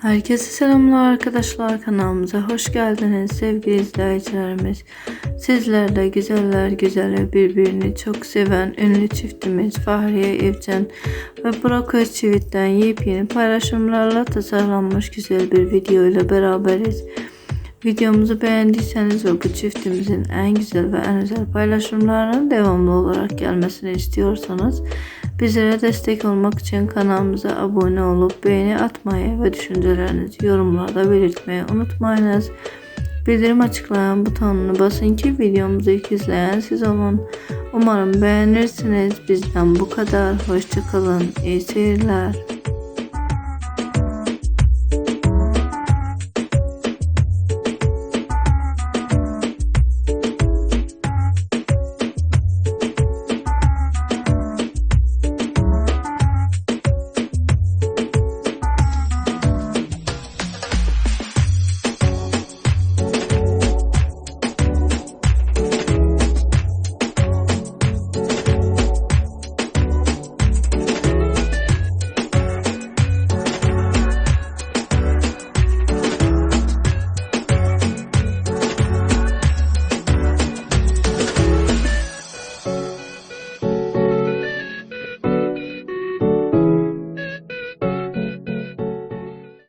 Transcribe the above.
Herkese selamlar arkadaşlar kanalımıza hoş geldiniz sevgili izleyicilerimiz. Sizlerle güzeller güzeli birbirini çok seven ünlü çiftimiz Fahriye Evcen ve Burak Özçivit'ten yepyeni paylaşımlarla tasarlanmış güzel bir video ile beraberiz. Videomuzu beğendiyseniz ve bu çiftimizin en güzel ve en özel paylaşımlarının devamlı olarak gelmesini istiyorsanız bizlere destek olmak için kanalımıza abone olup beğeni atmayı ve düşüncelerinizi yorumlarda belirtmeyi unutmayınız. Bildirim açıklayan butonunu basın ki videomuzu ilk izleyen siz olun. Umarım beğenirsiniz. Bizden bu kadar. Hoşçakalın. İyi seyirler.